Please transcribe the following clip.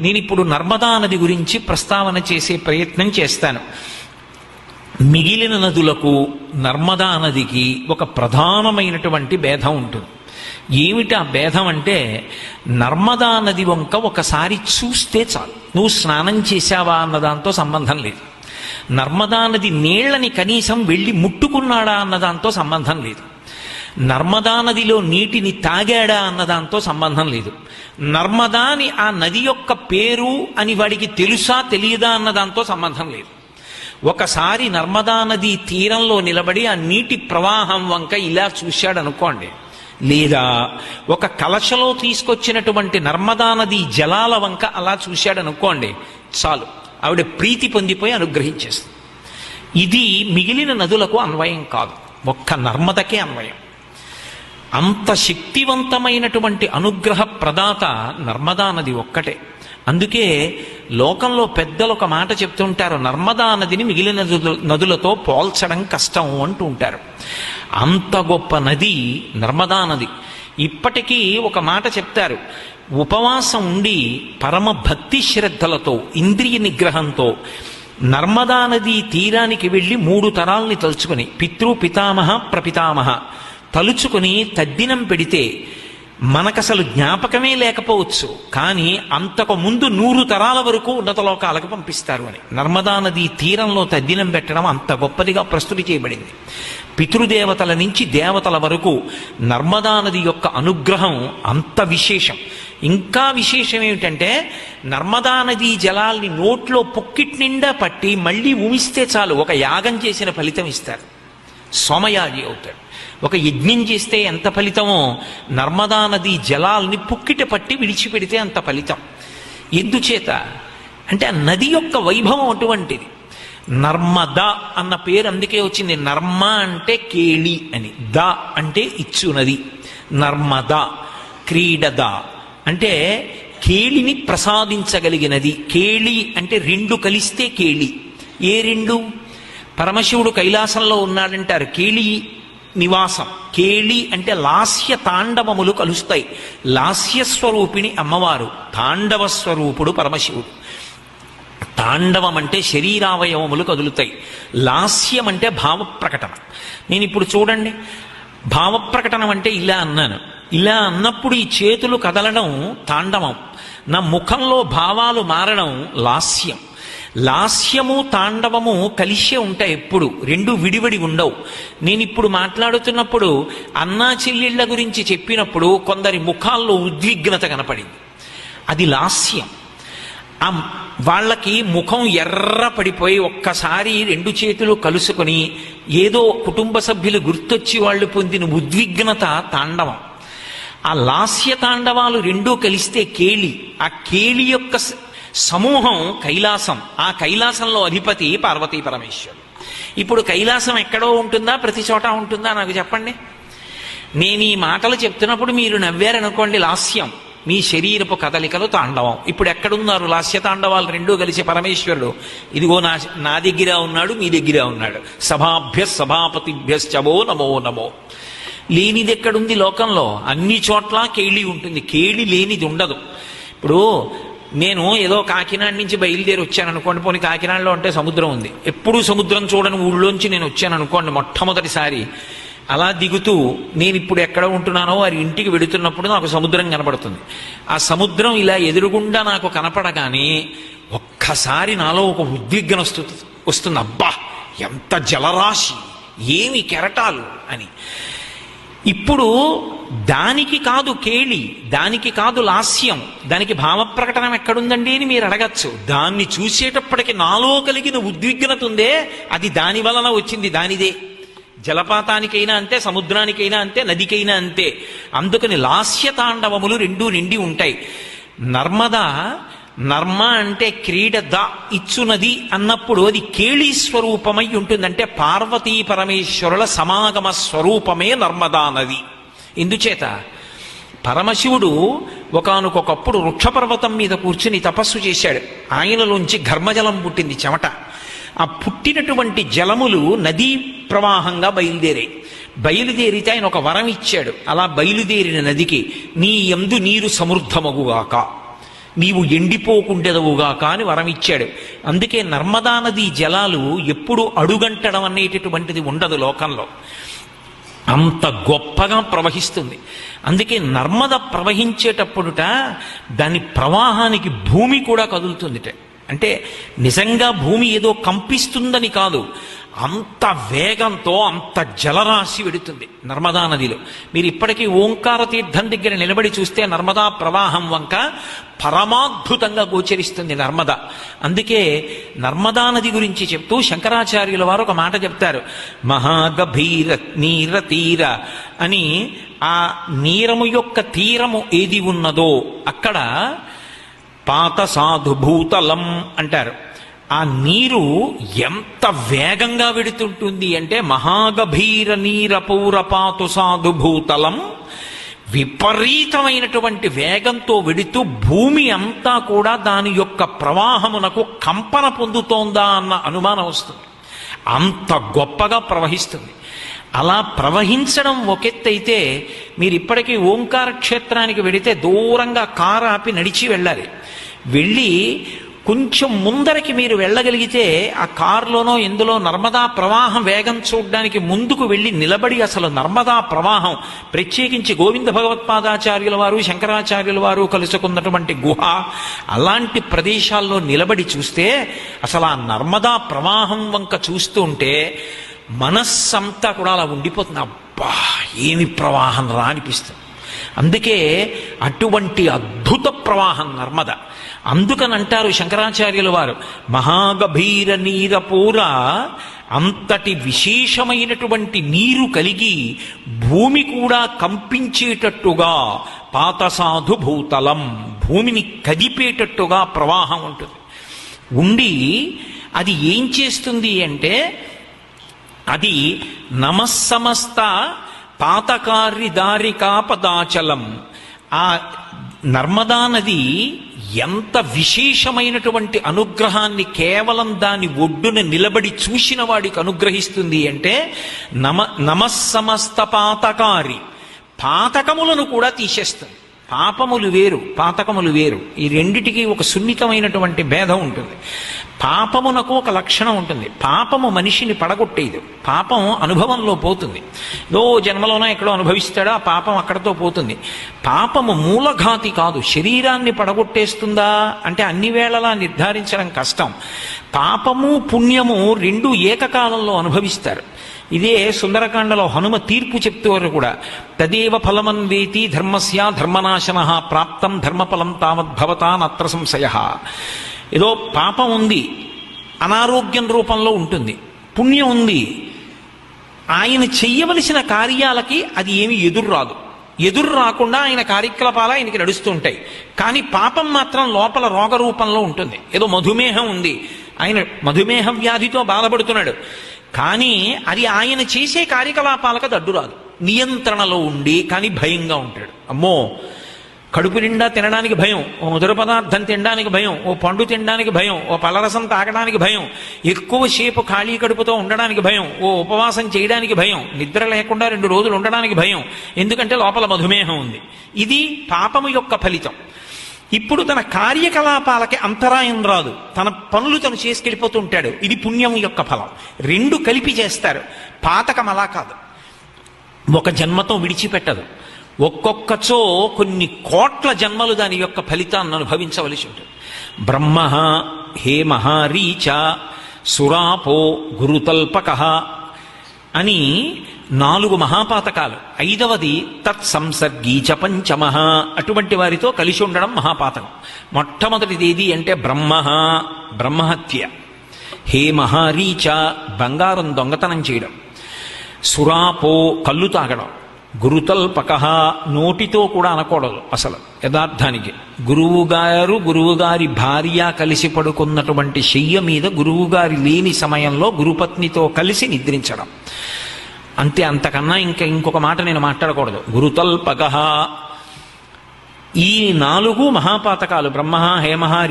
నేను ఇప్పుడు నర్మదా నది గురించి ప్రస్తావన చేసే ప్రయత్నం చేస్తాను. మిగిలిన నదులకు నర్మదా నదికి ఒక ప్రధానమైనటువంటి భేదం ఉంటుంది. ఏమిటి ఆ భేదం అంటే నర్మదా నది వంక ఒకసారి చూస్తే చాలు. నువ్వు స్నానం చేశావా అన్న దాంతో సంబంధం లేదు. నర్మదా నది నీళ్ళని కనీసం వెళ్ళి ముట్టుకున్నాడా అన్న దాంతో సంబంధం లేదు. నర్మదా నదిలో నీటిని తాగాడా అన్న దాంతో సంబంధం లేదు. నర్మదా అని ఆ నది యొక్క పేరు అని వాడికి తెలుసా తెలియదా అన్న దాంతో సంబంధం లేదు. ఒకసారి నర్మదా నది తీరంలో నిలబడి ఆ నీటి ప్రవాహం వంక ఇలా చూశాడు అనుకోండి లేదా ఒక కలశలో తీసుకొచ్చినటువంటి నర్మదా నది జలాల వంక అలా చూశాడు అనుకోండి చాలు. ఆవిడ ప్రీతి పొందిపోయి అనుగ్రహించేస్తుంది. ఇది మిగిలిన నదులకు అన్వయం కాదు. ఒక్క నర్మదకే అన్వయం. అంత శక్తివంతమైనటువంటి అనుగ్రహ ప్రదాత నర్మదా నది ఒక్కటే. అందుకే లోకంలో పెద్దలు ఒక మాట చెప్తుంటారు నర్మదా నదిని మిగిలిన నదులతో పోల్చడం కష్టం అంటూ ఉంటారు. అంత గొప్ప నది నర్మదా నది. ఇప్పటికీ ఒక మాట చెప్తారు ఉపవాసం ఉండి పరమ భక్తి శ్రద్ధలతో ఇంద్రియ నిగ్రహంతో నర్మదా నది తీరానికి వెళ్ళి మూడు తరాల్ని తలుచుకుని పితృ పితామహ ప్రపితామహ. తలుచుకుని తద్దినం పెడితే మనకసలు జ్ఞాపకమే లేకపోవచ్చు. కానీ అంతకు ముందు నూరు తరాల వరకు ఉన్నత లోకాలకు పంపిస్తారు అని. నర్మదా నది తీరంలో తద్దినం పెట్టడం అంత గొప్పదిగా ప్రస్తుతి చేయబడింది. పితృదేవతల నుంచి దేవతల వరకు నర్మదా నది యొక్క అనుగ్రహం అంత విశేషం. ఇంకా విశేషం ఏమిటంటే నర్మదా నదీ జలాల్ని నోట్లో పొక్కిట్ నిండా పట్టి మళ్ళీ ఉమిస్తే చాలు. ఒక యాగం చేసిన ఫలితం ఇస్తారు. సోమయాజి అవుతాడు. ఒక యజ్ఞం చేస్తే ఎంత ఫలితమో నర్మదా నది జలాల్ని పుక్కిట పట్టి విడిచిపెడితే అంత ఫలితం. ఎందుచేత? అంటే ఆ నది యొక్క వైభవం అటువంటిది. నర్మద అన్న పేరు అందుకే వచ్చింది. నర్మ అంటే కేళి అని. ద అంటే ఇచ్చునది నర్మద క్రీడద అంటే కేళిని ప్రసాదించగలిగినది. కేళి అంటే రెండు కలిస్తే కేళి. ఏ రెండు? పరమశివుడు కైలాసంలో ఉన్నాడంటారు. కేళి నివాసం. కేళి అంటే లాస్య తాండవములు కలుస్తాయి. లాస్య స్వరూపిణి అమ్మవారు తాండవ స్వరూపుడు పరమశివుడు. తాండవం అంటే శరీరావయవములు కదులుతాయి. లాస్యం అంటే భావ ప్రకటన నేను ఇప్పుడు చూడండి. భావ అంటే ఇలా అన్నాను. ఇలా అన్నప్పుడు ఈ చేతులు కదలడం తాండవం. నా ముఖంలో భావాలు మారడం లాస్యం. లాస్యము తాండవము కలిసే ఉంటాయి ఎప్పుడు. రెండు విడివడి ఉండవు. నేను ఇప్పుడు మాట్లాడుతున్నప్పుడు అన్నా చెల్లెళ్ళ గురించి చెప్పినప్పుడు కొందరి ముఖాల్లో ఉద్విగ్నత కనపడింది. అది లాస్యం. ఆ వాళ్ళకి ముఖం ఎర్ర పడిపోయి ఒక్కసారి రెండు చేతులు కలుసుకొని ఏదో కుటుంబ సభ్యులు గుర్తొచ్చి వాళ్ళు పొందిన ఉద్విగ్నత తాండవం. ఆ లాస్య తాండవాలు రెండూ కలిస్తే కేళి ఆ కేళి యొక్క సమూహం కైలాసం. ఆ కైలాసంలో అధిపతి పార్వతీ పరమేశ్వరుడు. ఇప్పుడు కైలాసం ఎక్కడో ఉంటుందా? ప్రతి చోట ఉంటుందా? నాకు చెప్పండి. నేను ఈ మాటలు చెప్తున్నప్పుడు మీరు నవ్వారనుకోండి లాస్యం. మీ శరీరపు కదలికలు తాండవం. ఇప్పుడు ఎక్కడున్నారు? లాస్య తాండవాలు రెండూ కలిసి పరమేశ్వరుడు. ఇదిగో నా నా దగ్గర ఉన్నాడు మీ దగ్గర ఉన్నాడు. సభాభ్య సభాపతిభ్యశ్చవో నమో నమో. లేనిది ఎక్కడుంది లోకంలో? అన్ని చోట్ల కేళి ఉంటుంది. కేళి లేనిది ఉండదు. ఇప్పుడు నేను ఏదో కాకినాడ నుంచి బయలుదేరి వచ్చాను అనుకోండి పోనీ కాకినాడలో అంటే సముద్రం ఉంది. ఎప్పుడూ సముద్రం చూడని ఊళ్ళోంచి నేను వచ్చాను అనుకోండి మొట్టమొదటిసారి. అలా దిగుతూ నేను ఇప్పుడు ఎక్కడ ఉంటున్నానో వారి ఇంటికి వెడుతున్నప్పుడు నాకు సముద్రం కనపడుతుంది ఆ సముద్రం ఇలా ఎదురుగుండా నాకు కనపడగానే ఒక్కసారి నాలో ఒక ఉద్విగ్న వస్తుంది వస్తుంది. అబ్బా ఎంత జలరాశి ఏమి కెరటాలు అని. ఇప్పుడు దానికి కాదు కేళి దానికి కాదు లాస్యం దానికి భావ ప్రకటన ఎక్కడుందండి అని మీరు అడగచ్చు. దాన్ని చూసేటప్పటికి నాలో కలిగిన ఉద్విగ్నత ఉందే అది దాని వలన వచ్చింది దానిదే. జలపాతానికైనా అంతే సముద్రానికైనా అంతే నదికైనా అంతే. అందుకని లాస్య తాండవములు రెండూ నిండి ఉంటాయి. నర్మదా నర్మ అంటే క్రీడ ద ఇచ్చునది అన్నప్పుడు అది కేళీ స్వరూపమై ఉంటుందంటే పార్వతీ పరమేశ్వరుల సమాగమ స్వరూపమే నర్మదా నది ఎందుచేత పరమశివుడు ఒకనకొకప్పుడు వృక్షపర్వతం మీద కూర్చుని తపస్సు చేశాడు. ఆయనలోంచి ఘర్మజలం పుట్టింది చెమట. ఆ పుట్టినటువంటి జలములు నదీ ప్రవాహంగా బయలుదేరాయి బయలుదేరితే ఆయన ఒక వరం ఇచ్చాడు. అలా బయలుదేరిన నదికి నీ ఎందు నీరు సమృద్ధమగుగాక. నీవు ఎండిపోకుండెదవుగా కాని వరం ఇచ్చాడు అందుకే నర్మదా నది జలాలు ఎప్పుడు అడుగంటడం అనేటటువంటిది ఉండదు లోకంలో. అంత గొప్పగా ప్రవహిస్తుంది. అందుకే నర్మద ప్రవహించేటప్పుడుట దాని ప్రవాహానికి భూమి కూడా కదులుతుందిట. అంటే నిజంగా భూమి ఏదో కంపిస్తుందని కాదు. అంత వేగంతో అంత జలరాశి వెడుతుంది నర్మదా నదిలో. మీరు ఇప్పటికీ ఓంకార తీర్థం దగ్గర నిలబడి చూస్తే నర్మదా ప్రవాహం వంక పరమాద్భుతంగా గోచరిస్తుంది నర్మద. అందుకే నర్మదా నది గురించి చెప్తూ శంకరాచార్యుల వారు ఒక మాట చెప్తారు. మహాగభీర నీర తీర అని ఆ నీరము యొక్క తీరము ఏది ఉన్నదో అక్కడ పాత సాధుభూతలం అంటారు. ఆ నీరు ఎంత వేగంగా వెడుతుంటుంది అంటే మహాగభీర నీర పౌరపాతు సాధు భూతలం విపరీతమైనటువంటి వేగంతో వెడుతూ భూమి అంతా కూడా దాని యొక్క ప్రవాహమునకు కంపన పొందుతోందా అన్న అనుమానం వస్తుంది. అంత గొప్పగా ప్రవహిస్తుంది. అలా ప్రవహించడం ఒకెత్తైతే మీరు ఇప్పటికీ ఓంకార క్షేత్రానికి వెడితే దూరంగా కారు ఆపి నడిచి వెళ్ళాలి. వెళ్ళి కొంచెం ముందరకి మీరు వెళ్ళగలిగితే ఆ కారులోనో ఎందులో నర్మదా ప్రవాహం వేగం చూడడానికి ముందుకు వెళ్ళి నిలబడి అసలు నర్మదా ప్రవాహం. ప్రత్యేకించి గోవింద భగవత్పాదాచార్యుల వారు శంకరాచార్యుల వారు కలుసుకున్నటువంటి గుహ అలాంటి ప్రదేశాల్లో నిలబడి చూస్తే అసలు ఆ నర్మదా ప్రవాహం వంక చూస్తూ ఉంటే మనస్సంతా కూడా అలా ఉండిపోతుంది. అబ్బా ఏమి ప్రవాహం రా అనిపిస్తుంది. అందుకే అటువంటి అద్భుత ప్రవాహం నర్మద. అందుకని అంటారు శంకరాచార్యుల వారు మహాగభీర నీరపూర అంతటి విశేషమైనటువంటి నీరు కలిగి భూమి కూడా కంపించేటట్టుగా పాతసాధు భూతలం భూమిని కదిపేటట్టుగా ప్రవాహం ఉంటుంది. ఉండి అది ఏం చేస్తుంది అంటే అది నమస్సమస్త పాతకారి దారికాపదాచలం ఆ నర్మదా నది ఎంత విశేషమైనటువంటి అనుగ్రహాన్ని కేవలం దాని ఒడ్డున నిలబడి చూసిన వాడికి అనుగ్రహిస్తుంది అంటే నమ నమస్సమస్త పాతకారి పాతకములను కూడా తీసేస్తుంది. పాపములు వేరు పాతకములు వేరు. ఈ రెండిటికి ఒక సున్నితమైనటువంటి భేదం ఉంటుంది. పాపమునకు ఒక లక్షణం ఉంటుంది. పాపము మనిషిని పడగొట్టేది. పాపం అనుభవంలో పోతుంది. ఏదో జన్మలోనో ఎక్కడో అనుభవిస్తాడో ఆ పాపం అక్కడతో పోతుంది. పాపము మూలఘాతి కాదు. శరీరాన్ని పడగొట్టేస్తుందా అంటే అన్ని వేళలా నిర్ధారించడం కష్టం. పాపము పుణ్యము రెండు ఏకకాలంలో అనుభవిస్తారు. ఇదే సుందరకాండలో హనుమ తీర్పు చెప్తారు కూడా. తదేవ ఫలమన్వేతి ధర్మస్య ధర్మనాశన ప్రాప్తం ధర్మఫలం తావద్భవతానత్ర సంశయ. ఏదో పాపం ఉంది అనారోగ్యం రూపంలో ఉంటుంది పుణ్యం ఉంది. ఆయన చెయ్యవలసిన కార్యాలకి అది ఏమి ఎదురు రాదు ఎదురు రాకుండా ఆయన కార్యకలాపాలు ఆయనకి నడుస్తూ ఉంటాయి. కానీ పాపం మాత్రం లోపల రోగ రూపంలో ఉంటుంది. ఏదో మధుమేహం ఉంది. ఆయన మధుమేహ వ్యాధితో బాధపడుతున్నాడు. కానీ అది ఆయన చేసే కార్యకలాపాలకు అది రాదు నియంత్రణలో ఉండి కానీ భయంగా ఉంటాడు. అమ్మో కడుపు నిండా తినడానికి భయం ఓ మధుర పదార్థం తినడానికి భయం ఓ పండు తినడానికి భయం ఓ పలరసం తాగడానికి భయం ఎక్కువసేపు ఖాళీ కడుపుతో ఉండడానికి భయం ఓ ఉపవాసం చేయడానికి భయం నిద్ర లేకుండా రెండు రోజులు ఉండడానికి భయం ఎందుకంటే లోపల మధుమేహం ఉంది. ఇది పాపము యొక్క ఫలితం. ఇప్పుడు తన కార్యకలాపాలకి అంతరాయం రాదు. తన పనులు తను చేసుకెళ్ళిపోతూ ఉంటాడు. ఇది పుణ్యం యొక్క ఫలం. రెండు కలిపి చేస్తారు. పాతకం అలా కాదు. ఒక జన్మతో విడిచిపెట్టదు. ఒక్కొక్కచో కొన్ని కోట్ల జన్మలు దాని యొక్క ఫలితాన్ని అనుభవించవలసి ఉంటుంది. బ్రహ్మ హే మహారీచ సురాపో గురుతల్పక అని నాలుగు మహాపాతకాలు. ఐదవది తత్సంసర్గీచ పంచమ. అటువంటి వారితో కలిసి ఉండడం మహాపాతకం మొట్టమొదటిది ఏది అంటే బ్రహ్మ బ్రహ్మహత్య. హే మహారీచ బంగారం దొంగతనం చేయడం. సురాపో కళ్ళు తాగడం. గురుతల్పక నోటితో కూడా అనకూడదు అసలు యథార్థానికి. గురువుగారు గురువుగారి భార్య కలిసి పడుకున్నటువంటి శయ్య మీద గురువుగారి లేని సమయంలో గురుపత్నితో కలిసి నిద్రించడం. అంతే అంతకన్నా ఇంకా ఇంకొక మాట నేను మాట్లాడకూడదు. గురుతల్పక ఈ నాలుగు మహాపాతకాలు బ్రహ్మ హేమహ